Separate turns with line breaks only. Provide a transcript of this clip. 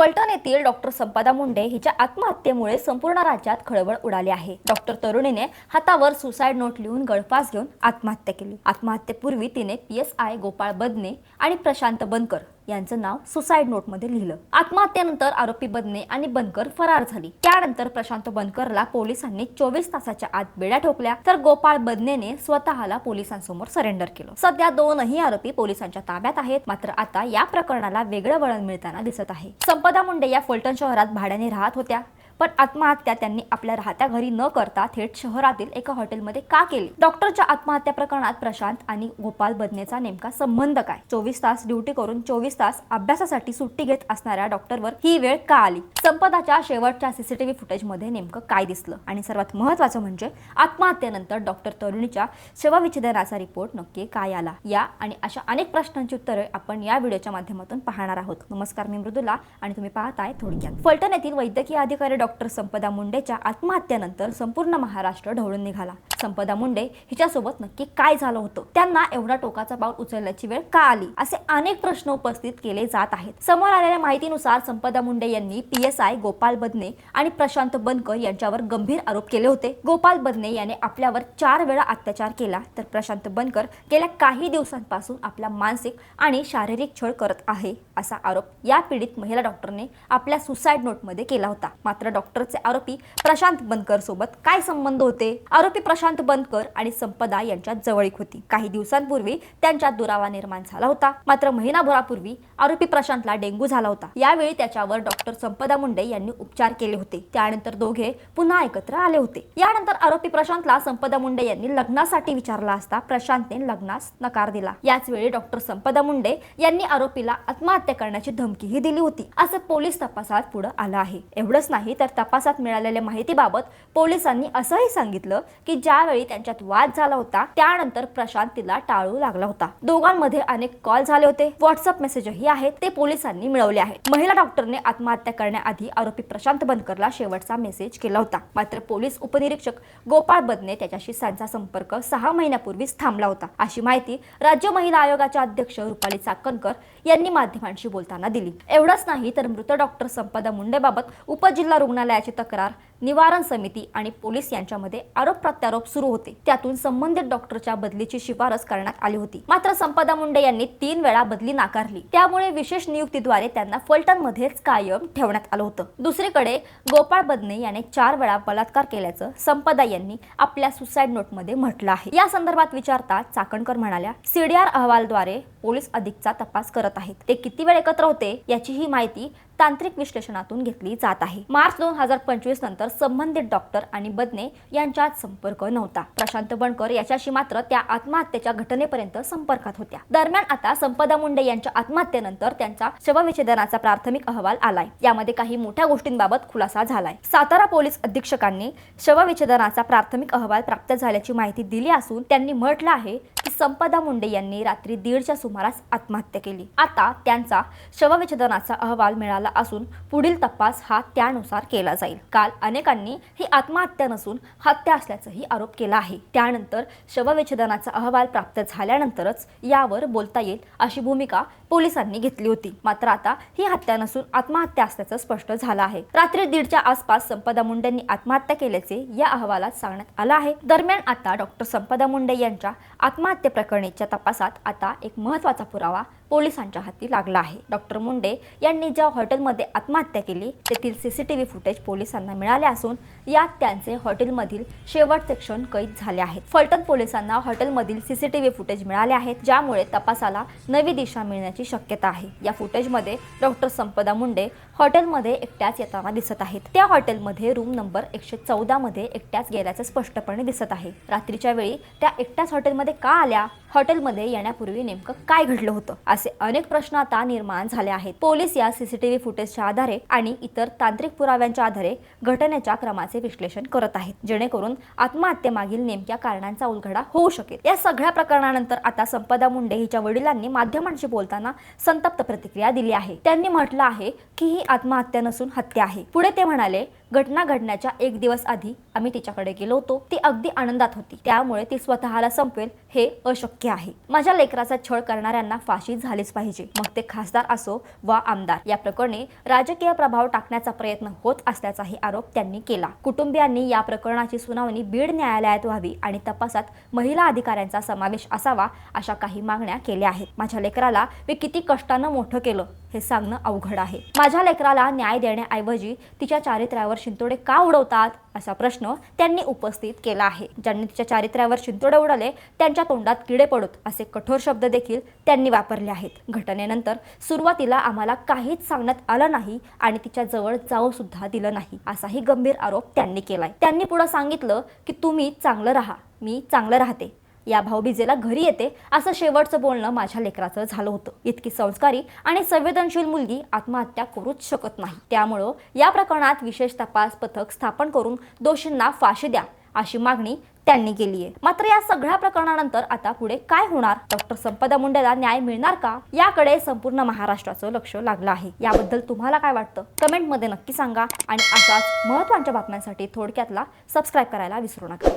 फलटण येथील डॉक्टर संपदा मुंडे हिच्या आत्महत्येमुळे संपूर्ण राज्यात खळबळ उडाली आहे. डॉक्टर तरुणीने हातावर सुसाईड नोट लिहून गळफास घेऊन आत्महत्या केली. आत्महत्येपूर्वी तिने P S I Gopal Badne आणि प्रशांत बनकर यांचं नाव सुसाईड नोटमध्ये लिहिलं. आत्महत्येनंतर आरोपी बदने आणि बनकर फरार झाली. त्यानंतर प्रशांत बनकरला पोलिसांनी चोवीस तासाच्या आत बेड्या ठोकल्या तर गोपाळ बदनेने स्वतःला पोलिसांसमोर सरेंडर केलं. सध्या दोनही आरोपी पोलिसांच्या ताब्यात आहेत मात्र आता या प्रकरणाला वेगळं वळण मिळताना दिसत आहे. संपदा मुंडे या फलटण शहरात भाड्याने राहत होत्या. पण आत्महत्या त्यांनी आपल्या राहत्या घरी न करता थेट शहरातील एका हॉटेलमध्ये का केली? डॉक्टरच्या आत्महत्या प्रकरणात प्रशांत आणि गोपाल बदनेचा नेमका संबंध काय? चोवीस तास ड्युटी करून चोवीस तास अभ्यासासाठी सुट्टी घेत असणाऱ्या डॉक्टरवर ही वेळ का आली? संपदाच्या शेवटच्या सीसीटीव्ही फुटेजमध्ये नेमकं काय दिसलं? आणि सर्वात महत्वाचं म्हणजे आत्महत्येनंतर डॉक्टर तरुणीच्या शवविच्छेदनाचा रिपोर्ट नक्की काय आला? या आणि अशा अनेक प्रश्नांची उत्तरे आपण या व्हिडिओच्या माध्यमातून पाहणार आहोत. नमस्कार मी मृदुला आणि तुम्ही पाहताय थोडक्यात. फलटण येथील वैद्यकीय अधिकारी डॉक्टर संपदा मुंडेच्या आत्महत्येनंतर संपूर्ण महाराष्ट्र ढवळून निघाला. संपदा मुंडे हिच्यासोबत नक्की काय झालं होतं? त्यांना एवढा टोकाचा पाऊल उचलण्याची वेळ का आली? असे अनेक प्रश्न उपस्थित केले जात आहेत. समोर आलेल्या माहितीनुसार संपदा मुंडे यांनी P S I Gopal Badne आणि प्रशांत बनकर यांच्यावर गंभीर आरोप केले होते. गोपाल बदने याने आपल्यावर चार वेळा अत्याचार केला तर प्रशांत बनकर गेल्या काही दिवसांपासून आपला मानसिक आणि शारीरिक छळ करत आहे असा आरोप या पीडित महिला डॉक्टरने आपल्या सुसाईड नोटमध्ये केला होता. मात्र डॉक्टरचे आरोपी प्रशांत बनकर सोबत काय संबंध होते? आरोपी प्रशांत बनकर आणि संपदा यांच्यात जवळीक होती. काही दिवसांपूर्वी त्यांच्यात दुरावा निर्माण झाला होता. मात्र महिनाभरापूर्वी आरोपी प्रशांतला डेंग्यू झाला होता. यावेळी त्याच्यावर डॉक्टर संपदा मुंडे यांनी उपचार केले होते. त्यानंतर दोघे पुन्हा एकत्र आले होते. यानंतर आरोपी प्रशांतला संपदा मुंडे यांनी लग्नासाठी विचारला असता प्रशांतने लग्नास नकार दिला. याच वेळी डॉक्टर संपदा मुंडे यांनी आरोपीला आत्महत्या करण्याची धमकीही दिली होती. असं पोलीस तपासात पुढे आलं आहे. एवढंच नाही तर तपासात मिळालेल्या माहितीबाबत पोलिसांनी असंही सांगितलं की त्यावेळी त्यांच्यात वाद झाला होता त्यानंतर प्रशांत तिला टाळू लागला होता. दोघांमध्ये अनेक कॉल झाले होते. व्हॉट्सअप मेसेजही आहेत ते पोलिसांनी मिळवले आहेत. महिला डॉक्टरने आत्महत्या करण्याआधी आरोपी प्रशांत बनकरला शेवटचा मेसेज केला होता. मात्र पोलीस उपनिरीक्षक गोपाळ बदने त्याच्याशी त्यांचा संपर्क सहा महिन्यापूर्वीच थांबला होता. अशी माहिती राज्य महिला आयोगाच्या अध्यक्ष रुपाली चाकणकर यांनी माध्यमांशी बोलताना दिली. एवढंच नाही तर मृत डॉक्टर संपदा मुंडेबाबत उपजिल्हा रुग्णालयाची तक्रार निवारण समिती आणि पोलीस यांच्यामध्ये आरोप प्रत्यारोप सुरू होते. त्यातून संबंधित डॉक्टरच्या बदलीची शिफारस करण्यात आली होती. मात्र संपदा मुंडे यांनी तीन वेळा बदली नाकारली. त्यामुळे विशेष नियुक्तीद्वारे त्यांना फलटण मध्येच कायम ठेवण्यात आलं होतं. दुसरीकडे गोपाळ बदने याने चार वेळा बलात्कार केल्याचं संपदा यांनी आपल्या सुसाईड नोटमध्ये म्हटलं आहे. या संदर्भात विचारता चाकणकर म्हणाल्या सीडीआर अहवालद्वारे पोलीस अधिकचा तपास करत आहेत. ते किती वेळ एकत्र होते याची ही माहिती तांत्रिक विश्लेषणातून घेतली जात आहे. मार्च दोन हजार पंचवीस नंतर संबंधित डॉक्टर आणि बदने यांच्यात संपर्क नव्हता. प्रशांत बनकर याच्याशी मात्र त्या आत्महत्येच्या घटनेपर्यंत संपर्कात होत्या. दरम्यान आता संपदा मुंडे यांच्या आत्महत्येनंतर त्यांचा शवविच्छेदनाचा प्राथमिक अहवाल आलाय. यामध्ये काही मोठ्या गोष्टींबाबत खुलासा झालाय. सातारा पोलीस अधीक्षकांनी शवविच्छेदनाचा प्राथमिक अहवाल प्राप्त झाल्याची माहिती दिली असून त्यांनी म्हटलं आहे की संपदा मुंडे यांनी रात्री दीडच्या सुमारास आत्महत्या केली. आता त्यांचा शवविच्छेदनाचा अहवाल मिळाला असून पुढील तपास हा त्यानुसार केला जाईल. काल अनेकांनी ही आत्महत्या नसून हत्या असल्याचाही आरोप केला आहे. त्यानंतर शवविच्छेदनाचा अहवाल प्राप्त झाल्यानंतरच यावर बोलता येईल अशी भूमिका पोलिसांनी घेतली होती. मात्र आता ही हत्या नसून आत्महत्या असल्याचं स्पष्ट झालं आहे. रात्री दीडच्या आसपास संपदा मुंडेंनी आत्महत्या केल्याचे या अहवालात सांगण्यात आलं आहे. दरम्यान आता डॉक्टर संपदा मुंडे यांच्या आत्महत्या प्रकरणीच्या तपासात आता एक महत्त्वाचा पुरावा. पोलिसांच्या हाती लागला आहे. डॉक्टर मुंडे यांनी ज्या हॉटेलमध्ये आत्महत्या केली तेथील सीसीटीव्ही फुटेज पोलिसांना मिळाले असून यात त्यांचे हॉटेलमधील शेवटचे क्षण कैद झाले आहेत. फलटण पोलिसांना हॉटेलमधील सीसीटीव्ही फुटेज मिळाले आहेत ज्यामुळे तपासाला नवी दिशा मिळण्याची शक्यता आहे. या फुटेजमध्ये डॉक्टर संपदा मुंडे हॉटेलमध्ये एकट्याच येताना दिसत आहेत. त्या हॉटेलमध्ये रूम नंबर एकशे चौदा मध्ये एकट्याच गेल्याचे स्पष्टपणे दिसत आहे. रात्रीच्या वेळी त्या एकट्याच हॉटेलमध्ये का आल्या? हॉटेलमध्ये येण्यापूर्वी नेमकं काय घडलं होतं? असे अनेक प्रश्न आता निर्माण झाले आहेत. पोलीस या सीसीटीव्ही फुटेजच्या आधारे आणि इतर तांत्रिक पुराव्यांच्या आधारे घटनेच्या क्रमाचे विश्लेषण करत आहेत. जेणेकरून आत्महत्येमागील नेमक्या कारणांचा उलगडा होऊ शकेल. या सगळ्या प्रकरणानंतर आता संपदा मुंडे हिच्या वडिलांनी माध्यमांशी बोलताना संतप्त प्रतिक्रिया दिली आहे. त्यांनी म्हटलं आहे की ही आत्महत्या नसून हत्या आहे. पुढे ते म्हणाले घटना घडण्याच्या एक दिवस आधी आम्ही तिच्याकडे गेलो होतो. ती अगदी आनंदात होती. त्यामुळे ती स्वतःला संपवेल हे अशक्य आहे. माझ्या लेकराचा छळ करणाऱ्यांना फाशी झालीच पाहिजे. मग ते खासदार असो वा आमदार या प्रकरणी राजकीय प्रभाव टाकण्याचा प्रयत्न होत असल्याचाही आरोप त्यांनी केला. कुटुंबियांनी या प्रकरणाची सुनावणी बीड न्यायालयात व्हावी आणि तपासात महिला अधिकाऱ्यांचा समावेश असावा अशा काही मागण्या केल्या आहेत. माझ्या लेकराला मी किती कष्टानं मोठं केलं हे सांगणं अवघड आहे. माझ्या लेकराला न्याय देण्याऐवजी तिच्या चारित्र्यावर शिंतोडे का उडवतात असा प्रश्न त्यांनी उपस्थित केला आहे. ज्यांनी तिच्या चारित्र्यावर शिंतोडे उडवले त्यांच्या तोंडात किडे पडोत असे कठोर शब्द देखील त्यांनी वापरले आहेत. घटनेनंतर सुरुवातीला आम्हाला काहीच सांगण्यात आलं नाही आणि तिच्या जवळ जाऊ सुद्धा दिलं नाही असाही गंभीर आरोप त्यांनी केलाय. त्यांनी पुढे सांगितलं की तुम्ही चांगलं राहा मी चांगलं राहते. या भाऊबीजेला घरी येते असं शेवटचं बोलणं माझ्या लेकराचं झालं होतं. इतकी संस्कारी आणि संवेदनशील मुलगी आत्महत्या करूच शकत नाही. त्यामुळं या प्रकरणात विशेष तपास पथक स्थापन करून दोषींना फाशी द्या अशी मागणी त्यांनी केली आहे मात्र या सगळ्या प्रकरणानंतर आता पुढे काय होणार? डॉक्टर संपदा मुंडेला न्याय मिळणार का? याकडे संपूर्ण महाराष्ट्राचं लक्ष लागलं आहे. याबद्दल तुम्हाला काय वाटतं? कमेंटमध्ये नक्की सांगा आणि अशाच महत्त्वाच्या बातम्यांसाठी थोडक्यातला सबस्क्राईब करायला विसरू नका.